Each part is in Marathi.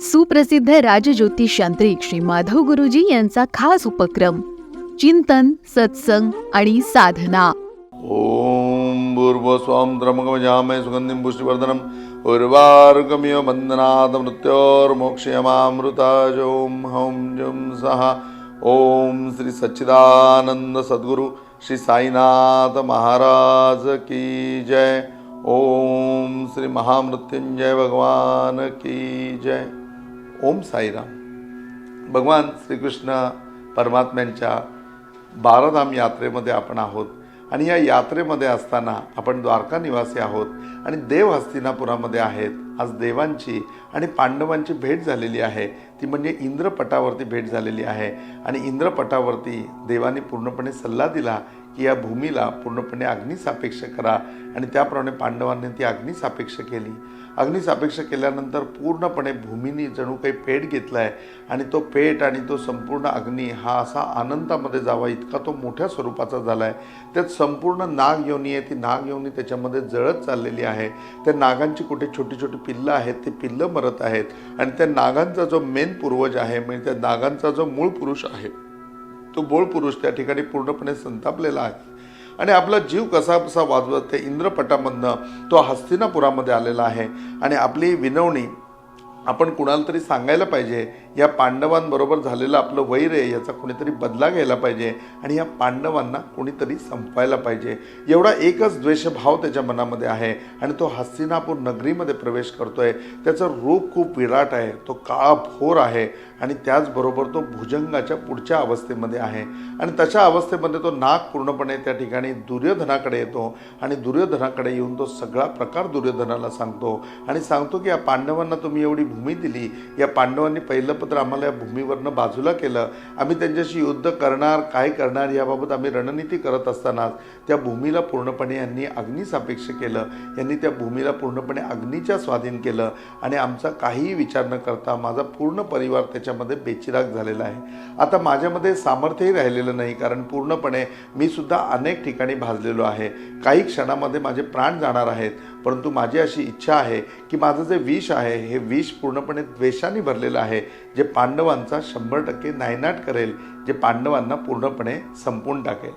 सुप्रसिद्ध राजज्योतिष यांत्रिक श्री माधव गुरुजी यांचा खास उपक्रम चिंतन सत्संग आणि साधना. ओम ॐ भूर्भुवस्वां सुगंधिम पुष्टिवर्धनम। पुष्टिवर्धनम् उर्वारुकमिव बन्धनात् मृत्योर्मोक्षयमामृताजों हौं जुं सः। ओम श्री सच्चिदानंद सद्गुरु श्री साईनाथ महाराज की जय। ओम श्री महामृत्युंजय भगवान की जय. ओम साईराम. भगवान श्रीकृष्ण परमात्म्यांच्या बाराधाम यात्रेमध्ये आपण आहोत आणि या यात्रेमध्ये असताना आपण द्वारका निवासी आहोत आणि देव हस्तिनापुरामध्ये आहेत. आज देवांची आणि पांडवांची भेट झालेली आहे. ती म्हणजे इंद्रपटावरती भेट झालेली आहे. आणि इंद्रपटावरती देवाने पूर्णपणे सल्ला दिला की या भूमीला पूर्णपणे अग्निसापेक्ष करा. आणि त्याप्रमाणे पांडवांनी ती अग्निसापेक्ष केली. अग्निसापेक्ष केल्यानंतर पूर्णपणे भूमीने जणू काही पेट घेतला आहे आणि तो पेट आणि तो संपूर्ण अग्नी हा असा आनंदामध्ये जावा इतका तो मोठ्या स्वरूपाचा झाला आहे त्यात संपूर्ण नाग योनी आहे. ती नाग योनी त्याच्यामध्ये जळत चाललेली आहे. त्या नागांची कुठे छोटी छोटी पिल्लं आहेत ती पिल्लं मरत आहेत. आणि त्या नागांचा जो मेन पूर्वज आहे म्हणजे त्या नागांचा जो मूळ पुरुष आहे तो बोळ पुरुष त्या ठिकाणी पूर्णपणे संतापलेला आहे. आणि आपला जीव कसा कसा वाजवत ते इंद्रपटामधनं तो हस्तिनापुरामध्ये आलेला आहे. आणि आपली विनवणी आपण कुणाला तरी सांगायला पाहिजे या पांडवांबरोबर झालेलं आपलं वैर आहे याचा कुणीतरी बदला घ्यायला पाहिजे आणि या पांडवांना कुणीतरी संपवायला पाहिजे. एवढा एकच द्वेषभाव त्याच्या मनामध्ये आहे आणि तो हस्तिनापूर नगरीमध्ये प्रवेश करतोय. त्याचं रूप खूप विराट आहे तो काळा भोर आहे आणि त्याचबरोबर तो भुजंगाच्या पुढच्या अवस्थेमध्ये आहे. आणि तशा अवस्थेमध्ये तो नाग पूर्णपणे त्या ठिकाणी दुर्योधनाकडे येतो आणि दुर्योधनाकडे येऊन तो सगळा प्रकार दुर्योधनाला सांगतो. आणि सांगतो की या पांडवांना तुम्ही एवढी भूमी दिली. या पांडवांनी पहिलं पत्र आम्हाला या भूमीवरनं बाजूला केलं. आम्ही त्यांच्याशी युद्ध करणार काय करणार याबाबत आम्ही रणनीती करत असतानाच त्या भूमीला पूर्णपणे यांनी अग्निसापेक्ष केलं. यांनी त्या भूमीला पूर्णपणे अग्नीच्या स्वाधीन केलं. आणि आमचा काहीही विचार न करता माझा पूर्ण परिवार त्याच्यामध्ये बेचिराग झालेला आहे. आता माझ्यामध्ये सामर्थ्यही राहिलेलं नाही कारण पूर्णपणे मी सुद्धा अनेक ठिकाणी भाजलेलो आहे. काही क्षणामध्ये माझे प्राण जाणार आहेत. परंतु माझी अशी इच्छा आहे की माझं जे विष आहे हे विष पूर्णपणे द्वेषाने भरलेलं आहे जे पांडवांचा शंभर टक्के नायनाट करेल जे पांडवांना पूर्णपणे संपवून टाकेल.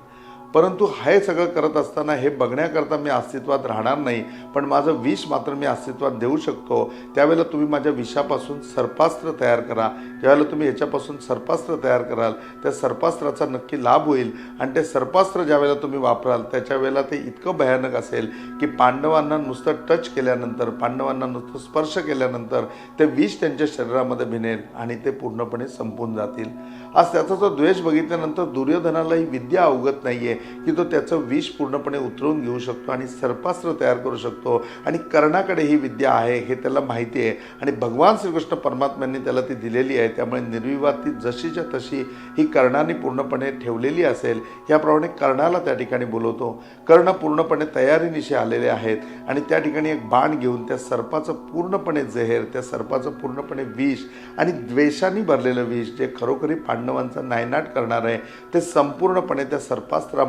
परंतु हे सगळं करत असताना हे बघण्याकरता मी अस्तित्वात राहणार नाही पण माझं विष मात्र मी अस्तित्वात देऊ शकतो. त्यावेळेला तुम्ही माझ्या विषापासून सर्पास्त्र तयार करा. ज्यावेळेला तुम्ही याच्यापासून सर्पास्त्र तयार कराल त्या सर्पास्त्राचा नक्की लाभ होईल. आणि ते सर्पास्त्र ज्यावेळेला तुम्ही वापराल त्याच्या वेळेला ते इतकं भयानक असेल की पांडवांना नुसतं टच केल्यानंतर पांडवांना नुसतं स्पर्श केल्यानंतर ते विष त्यांच्या शरीरामध्ये भिनेल आणि ते पूर्णपणे संपून जातील. आज त्याचा जो द्वेष बघितल्यानंतर दुर्योधनाला ही विद्या अवगत नाही आहे की तो त्याचं विष पूर्णपणे उतरवून घेऊ शकतो आणि सर्पास्त्र तयार करू शकतो. आणि कर्णाकडे ही विद्या आहे हे त्याला माहिती आहे. आणि भगवान श्रीकृष्ण परमात्म्यांनी त्याला ती दिलेली आहे. त्यामुळे निर्विवाद ती जशीच्या तशी ही कर्णाने पूर्णपणे ठेवलेली असेल. याप्रमाणे कर्णाला त्या ठिकाणी बोलवतो. कर्ण पूर्णपणे तयारीनिशी आलेले आहेत. आणि त्या ठिकाणी एक बाण घेऊन त्या सर्पाचं पूर्णपणे जहेर त्या सर्पाचं पूर्णपणे विष आणि द्वेषाने भरलेलं विष जे खरोखरी पांडवांचा नायनाट करणार आहे ते संपूर्णपणे त्या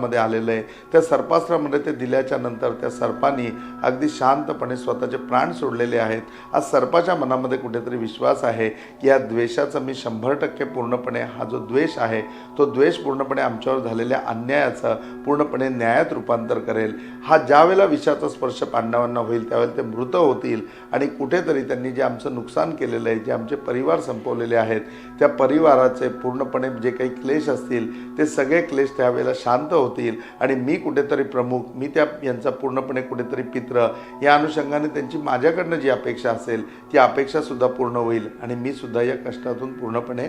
सर्पास्त्रामध्ये आलेलं आहे. त्या सर्पास्त्रामध्ये ते दिल्याच्या नंतर त्या सर्पानी अगदी शांतपणे स्वतःचे प्राण सोडलेले आहेत. आज सर्पाच्या मनामध्ये कुठेतरी विश्वास आहे की या द्वेषाचा मी शंभर टक्के पूर्णपणे हा जो द्वेष आहे तो द्वेष पूर्णपणे आमच्यावर झालेल्या अन्यायाचं पूर्णपणे न्यायात रूपांतर करेल. हा ज्यावेळेला विषाचा स्पर्श पांडवांना होईल त्यावेळेला ते मृत होतील आणि कुठेतरी त्यांनी जे आमचं नुकसान केलेलं आहे जे आमचे परिवार संपवलेले आहेत त्या परिवाराचे पूर्णपणे जे काही क्लेश असतील ते सगळे क्लेश त्यावेळेला शांत होतील. आणि मी कुठेतरी प्रमुख मी त्या यांचा पूर्णपणे कुठेतरी पित्र या अनुषंगाने त्यांची माझ्याकडनं जी अपेक्षा असेल ती अपेक्षासुद्धा पूर्ण होईल आणि मी सुद्धा या कष्टातून पूर्णपणे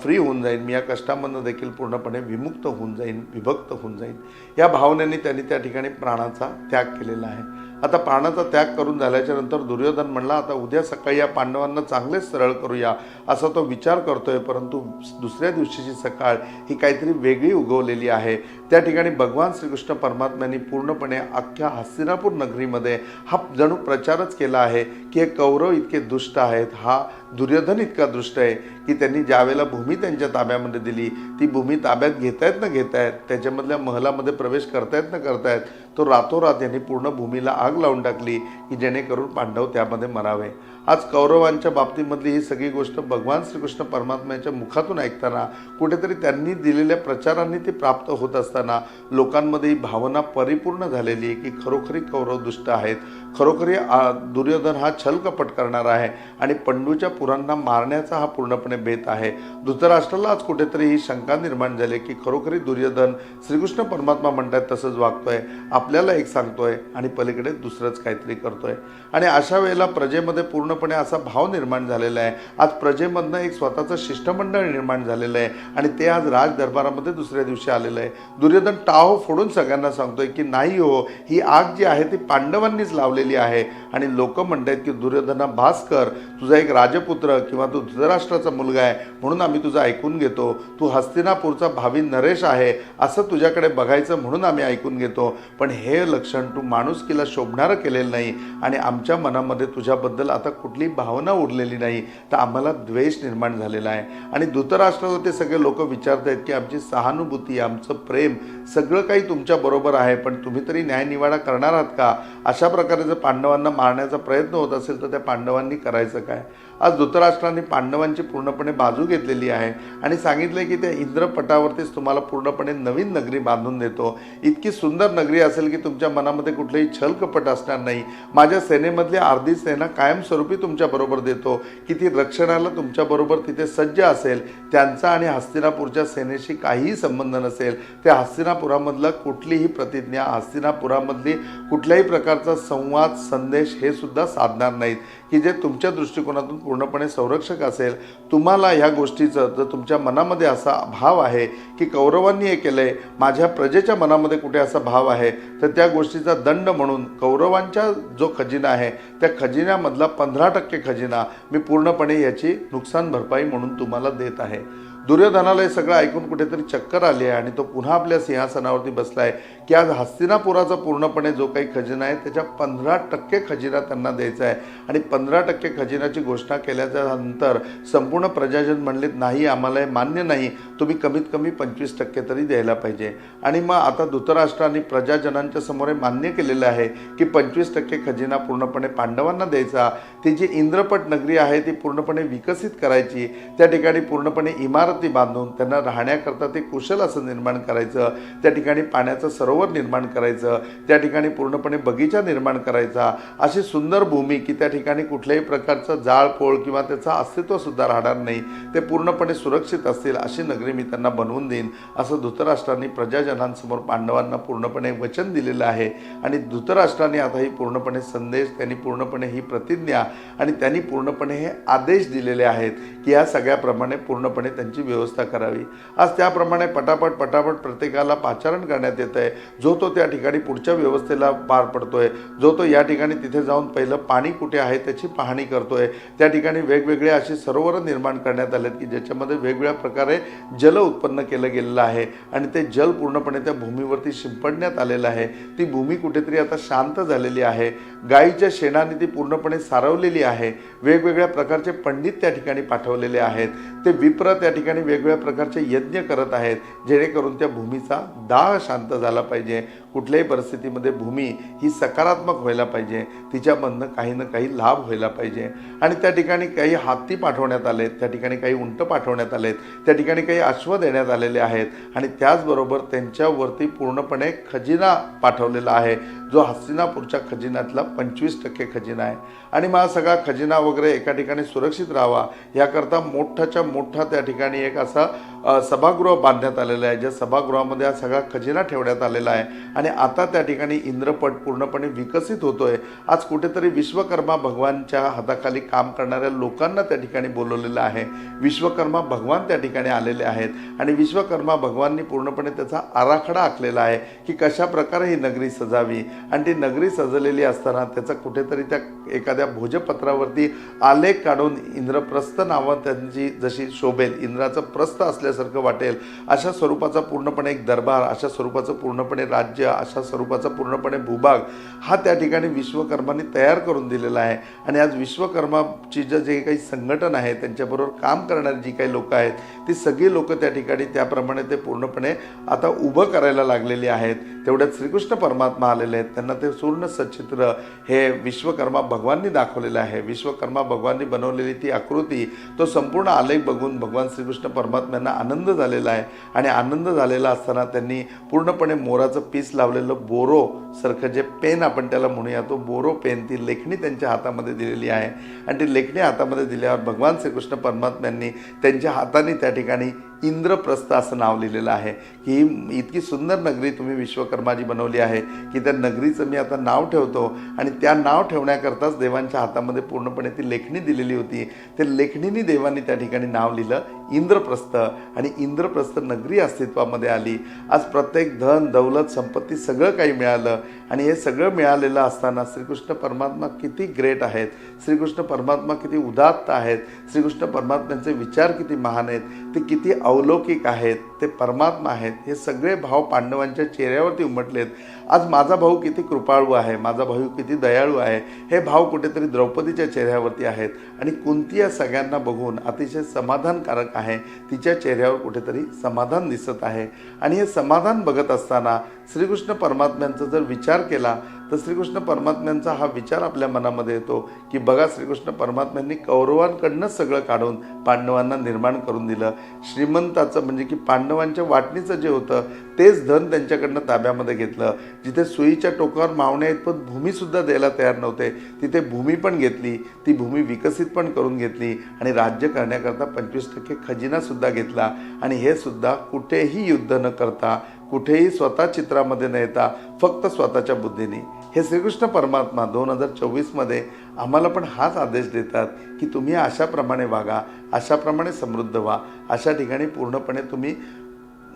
फ्री होऊन जाईन. मी या कष्टामधनं देखील पूर्णपणे विमुक्त होऊन जाईन विभक्त होऊन जाईन. या भावनेने त्यांनी त्या ठिकाणी प्राणाचा त्याग केलेला आहे. आता प्राणाचा त्याग करून झाल्याच्यानंतर दुर्योधन म्हणला आता उद्या सकाळी या पांडवांना चांगलेच सरळ करूया. असा तो विचार करतोय परंतु दुसऱ्या दिवशीची सकाळ ही काहीतरी वेगळी उगवलेली आहे. त्या ठिकाणी भगवान श्रीकृष्ण परमात्म्यांनी पूर्णपणे अख्ख्या हस्तिनापूर नगरीमध्ये हा जणू प्रचारच केला आहे की हे कौरव इतके दुष्ट आहेत हा दुर्योधन इतका दृष्ट आहे की त्यांनी ज्यावेळेला भूमी त्यांच्या ताब्यामध्ये दिली ती भूमी ताब्यात घेतायत ना घेतायत त्याच्यामधल्या महलामध्ये प्रवेश करतायत ना करतायत तो रातोरात यांनी पूर्ण भूमीला आग लावून टाकली की जेणेकरून पांडव त्यामध्ये मरावे. आज कौरवांच्या बाबतीमधली ही सगळी गोष्ट भगवान श्रीकृष्ण परमात्म्याच्या मुखातून ऐकताना कुठेतरी त्यांनी दिलेल्या प्रचारांनी ती प्राप्त होत असताना लोकांमध्ये ही भावना परिपूर्ण झालेली आहे की खरोखरी कौरव दुष्ट आहेत. खरोखरी आ, दुर्योधन हा छलकपट करणार आहे आणि पंडूच्या पुरांना मारण्याचा हा पूर्णपणे बेत आहे. धृतराष्ट्राला आज कुठेतरी ही शंका निर्माण झाली की खरोखरी दुर्योधन श्रीकृष्ण परमात्मा म्हणतात तसंच वागतोय आपल्याला एक सांगतोय आणि पलीकडे दुसरंच काहीतरी करतोय. आणि अशा वेळेला प्रजेमध्ये पूर्णपणे असा भाव निर्माण झालेला आहे. आज प्रजेमधनं एक स्वतःचं शिष्टमंडळ निर्माण झालेलं आहे आणि ते आज राज दरबारामध्ये दुसऱ्या दिवशी आलेलं आहे. दुर्योधन टाहो फोडून सगळ्यांना सांगतोय की नाही हो ही आग जी आहे ती पांडवांनीच लावलेली आहे. आणि लोक म्हणतात की दुर्योधना भास्कर तुझा एक राजपुत्र पुत्र किंवा तू धृतराष्ट्राचा मुलगा आहे म्हणून आम्ही तुझं ऐकून घेतो. तू हस्तिनापूरचा भावी नरेश आहे असं तुझ्याकडे बघायचं म्हणून आम्ही ऐकून घेतो. पण हे लक्षण तू माणुसकीला शोभणारं केलेलं नाही आणि आमच्या मनामध्ये तुझ्याबद्दल आता कुठली भावना उरलेली नाही तर आम्हाला द्वेष निर्माण झालेला आहे. आणि धृतराष्ट्राला ते सगळे लोक विचारत आहेत की आमची सहानुभूती आमचं प्रेम सगळं काही तुमच्याबरोबर आहे पण तुम्ही तरी न्यायनिवाडा करणार आहात का? अशा प्रकारे जर पांडवांना मारण्याचा प्रयत्न होत असेल तर त्या पांडवांनी करायचं काय? आज धृतराष्ट्राने पांडवांची पूर्णपणे बाजू घेतलेली आहे आणि सांगितले की त्या इंद्रपटावरतीच तुम्हाला पूर्णपणे नवीन नगरी बांधून देतो. इतकी सुंदर नगरी असेल की तुमच्या मनामध्ये कुठलेही छलकपट असणार नाही. माझ्या सेनेमधली अर्धी सेना कायमस्वरूपी तुमच्याबरोबर देतो. की ती रक्षणाला तुमच्याबरोबर तिथे सज्ज असेल त्यांचा आणि हस्तिनापूरच्या सेनेशी काहीही संबंध नसेल त्या हस्तिनापुरामधलं कुठलीही प्रतिज्ञा हस्तिनापुरामधली कुठल्याही प्रकारचा संवाद संदेश हे सुद्धा साधणार नाहीत. की जे तुमच्या दृष्टिकोनातून पूर्णपणे संरक्षक असेल तुम्हाला ह्या गोष्टीचं जर तुमच्या मनामध्ये असा भाव आहे की कौरवांनी हे केलंय माझ्या प्रजेच्या मनामध्ये कुठे असा भाव आहे तर त्या गोष्टीचा दंड म्हणून कौरवांच्या जो खजिना आहे त्या खजिन्यामधला पंधरा टक्के खजिना मी पूर्णपणे याची नुकसान भरपाई म्हणून तुम्हाला देत आहे. दुर्योधनाला हे सगळं ऐकून कुठेतरी चक्कर आली आहे आणि तो पुन्हा आपल्या सिंहासनावरती बसला आहे की आज हस्तिनापुराचा पूर्णपणे जो काही खजिना आहे त्याच्या पंधरा टक्के खजिना त्यांना द्यायचा आहे. आणि पंधरा टक्के खजिनाची घोषणा केल्याच्यानंतर संपूर्ण प्रजाजन म्हणलेत नाही आम्हाला हे मान्य नाही. तुम्ही कमीत कमी पंचवीस टक्के तरी द्यायला पाहिजे. आणि मग आता धृतराष्ट्राने प्रजाजनांच्या समोर हे मान्य केलेलं आहे की पंचवीस टक्के खजिना पूर्णपणे पांडवांना द्यायचा. ती जी इंद्रपट नगरी आहे ती पूर्णपणे विकसित करायची. त्या ठिकाणी पूर्णपणे इमारत बांधून त्यांना राहण्याकरता ते कुशल असं निर्माण करायचं त्या ठिकाणी पाण्याचं सरोवर निर्माण करायचं त्या ठिकाणी पूर्णपणे बगीचा निर्माण करायचा अशी सुंदर भूमी की त्या ठिकाणी कुठल्याही प्रकारचं जाळपोळ किंवा त्याचं अस्तित्वसुद्धा राहणार नाही. ते पूर्णपणे सुरक्षित असतील अशी नगरी मी त्यांना बनवून देईन असं धृतराष्ट्रांनी प्रजाजनांसमोर पांडवांना पूर्णपणे वचन दिलेलं आहे. आणि धृतराष्ट्राने आता ही पूर्णपणे संदेश त्यांनी पूर्णपणे ही प्रतिज्ञा आणि त्यांनी पूर्णपणे हे आदेश दिलेले आहेत की या सगळ्याप्रमाणे पूर्णपणे त्यांची व्यवस्था करावी. आज त्याप्रमाणे पटापट पटापट प्रत्येकाला पाचारण करण्यात येत आहे. जो तो त्या ठिकाणी पुढच्या व्यवस्थेला पार पडतोय जो तो या ठिकाणी तिथे जाऊन पहिलं पाणी कुठे आहे त्याची पाहणी करतोय त्या ठिकाणी वेगवेगळे अशी सरोवरं निर्माण करण्यात आलेत की ज्याच्यामध्ये वेगवेगळ्या प्रकारे जल उत्पन्न केलं गेलेलं आहे आणि ते जल पूर्णपणे त्या भूमीवरती शिंपडण्यात आलेलं आहे. ती भूमी कुठेतरी आता शांत झालेली आहे. गायीच्या शेणाने ती पूर्णपणे सारवलेली आहे. वेगवेगळ्या प्रकारचे पंडित त्या ठिकाणी पाठवलेले आहेत. ते विप्र त्या ठिकाणी वेगवेगळ्या प्रकारचे यज्ञ करत आहेत जेणेकरून त्या भूमीचा दाह शांत झाला पाहिजे. कुठल्याही परिस्थितीमध्ये भूमी ही सकारात्मक व्हायला पाहिजे. तिच्यामधनं काही ना काही लाभ व्हायला पाहिजे. आणि त्या ठिकाणी काही हत्ती पाठवण्यात आलेत त्या ठिकाणी काही उंट पाठवण्यात आलेत त्या ठिकाणी काही अश्व देण्यात आलेले आहेत. आणि त्याचबरोबर त्यांच्यावरती पूर्णपणे खजिना पाठवलेला आहे. जो हस्तिनापूरच्या खजिन्यातला पंचवीस टक्के खजिना आहे. आणि मग हा सगळा खजिना वगैरे एका ठिकाणी सुरक्षित राहावा याकरता मोठाच्या मोठा त्या ठिकाणी एक असा सभागृह बांधण्यात आलेला आहे ज्या सभागृहामध्ये हा सगळा खजिना ठेवण्यात आलेला आहे. आणि आता त्या ठिकाणी इंद्रपट पूर्णपणे विकसित होतोय. आज कुठेतरी विश्वकर्मा भगवानच्या हाताखाली काम करणाऱ्या लोकांना त्या ठिकाणी बोलवलेलं आहे. विश्वकर्मा भगवान त्या ठिकाणी आलेले आहेत. आणि विश्वकर्मा भगवाननी पूर्णपणे त्याचा आराखडा आखलेला आहे की कशा प्रकारे ही नगरी सजावी. आणि ती नगरी सजलेली असताना त्याचा कुठेतरी त्या एखाद्या भोजपत्रावरती आलेख काढून इंद्रप्रस्थ नावं त्यांची जशी शोभेल इंद्राचं प्रस्थ असल्यासारखं वाटेल अशा स्वरूपाचा पूर्णपणे एक दरबार अशा स्वरूपाचं पूर्णपणे राज्य अशा स्वरूपाचा पूर्णपणे भूभाग हा त्या ठिकाणी विश्वकर्मांनी तयार करून दिलेला आहे. आणि आज विश्वकर्माची जे जे काही संघटन आहे त्यांच्याबरोबर काम करणारी जी काही लोकं आहेत ती सगळी लोकं त्या ठिकाणी त्याप्रमाणे ते पूर्णपणे आता उभं करायला लागलेली आहेत. तेवढ्यात श्रीकृष्ण परमात्मा आलेले आहेत. त्यांना ते पूर्ण सचित्र हे विश्वकर्मा भगवाननी दाखवलेलं आहे. विश्वकर्मा भगवाननी बनवलेली ती आकृती तो संपूर्ण आलेख बघून भगवान श्रीकृष्ण परमात्म्यांना आनंद झालेला आहे. आणि आनंद झालेला असताना त्यांनी पूर्णपणे मोराचं पीस लावलेलं बोरो सारखं जे पेन आपण त्याला म्हणूया तो बोरो पेन ती लेखणी त्यांच्या हातामध्ये दिलेली आहे. आणि ती लेखणी हातामध्ये दिल्यावर भगवान श्रीकृष्ण परमात्म्यांनी त्यांच्या हाताने त्या ठिकाणी इंद्रप्रस्थ असं नाव लिहिलेलं आहे. की ही इतकी सुंदर नगरी तुम्ही विश्वकर्माजी बनवली आहे की त्या नगरीचं मी आता नाव ठेवतो आणि त्या नाव ठेवण्याकरताच देवांच्या हातामध्ये पूर्णपणे ती लेखणी दिलेली होती. ते लेखणीने देवांनी त्या ठिकाणी नाव लिहिलं. इंद्रप्रस्थ आणि इंद्रप्रस्थ नगरी अस्तित्वामध्ये आली. आज प्रत्येक धन दौलत संपत्ती सगळं काही मिळालं आणि हे सगळं मिळालेलं असताना श्रीकृष्ण परमात्मा किती ग्रेट आहेत. श्रीकृष्ण परमात्मा किती उदात्त आहेत. श्रीकृष्ण परमात्म्यांचे विचार किती महान आहेत. ते किती अवलौकिक आहेत. ते परमात्मा आहेत. हे सगळे भाव पांडवांच्या चेहऱ्यावरती उमटलेत. आज माझा भाऊ किती कृपाळू आहे माझा भाऊ किती दयाळू आहे हे भाव कुठेतरी द्रौपदीच्या चेहऱ्यावरती आहेत. आणि कुंती या सगळ्यांना बघून अतिशय समाधानकारक आहे तिच्या चेहऱ्यावर कुठेतरी समाधान दिसत आहे. आणि हे समाधान बघत असताना श्रीकृष्ण परमात्म्यांचा जर विचार केला तर श्रीकृष्ण परमात्म्यांचा हा विचार आपल्या मनामध्ये येतो की बघा श्रीकृष्ण परमात्म्यांनी कौरवांकडनंच सगळं काढून पांडवांना निर्माण करून दिलं. श्रीमंताचं म्हणजे की पांडवांच्या वाटणीचं जे होतं तेच धन त्यांच्याकडनं ताब्यामध्ये घेतलं. जिथे सुईच्या टोकावर मावण्या इतपत भूमीसुद्धा द्यायला तयार नव्हते तिथे भूमी पण घेतली ती भूमी विकसित पण करून घेतली आणि राज्य करण्याकरता पंचवीस टक्के खजिनासुद्धा घेतला. आणि हे सुद्धा कुठेही युद्ध न करता कुठेही स्वतः चित्रामध्ये न येता फक्त स्वतःच्या बुद्धीने. हे श्रीकृष्ण परमात्मा दोन हजार चोवीसमध्ये आम्हाला पण हाच आदेश देतात की तुम्ही अशाप्रमाणे वागा अशाप्रमाणे समृद्ध व्हा अशा ठिकाणी पूर्णपणे तुम्ही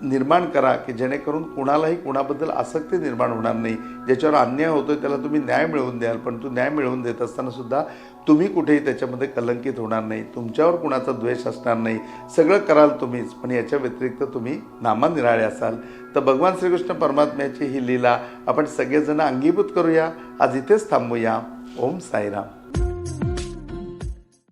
निर्माण करा की जेणेकरून कुणालाही कुणाबद्दल आसक्ती निर्माण होणार नाही. ज्याच्यावर अन्याय होतो आहे त्याला तुम्ही न्याय मिळवून द्याल पण तो न्याय मिळवून देत असताना सुद्धा तुम्ही कुठेही त्याच्यामध्ये कलंकित होणार नाही. तुमच्यावर कुणाचा द्वेष असणार नाही. सगळं कराल तुम्हीच पण याच्या व्यतिरिक्त तुम्ही नामानिराळे असाल. तर भगवान श्रीकृष्ण परमात्म्याची ही लीला आपण सगळेजण अंगीभूत करूया. आज इथेच थांबूया. ओम साईराम.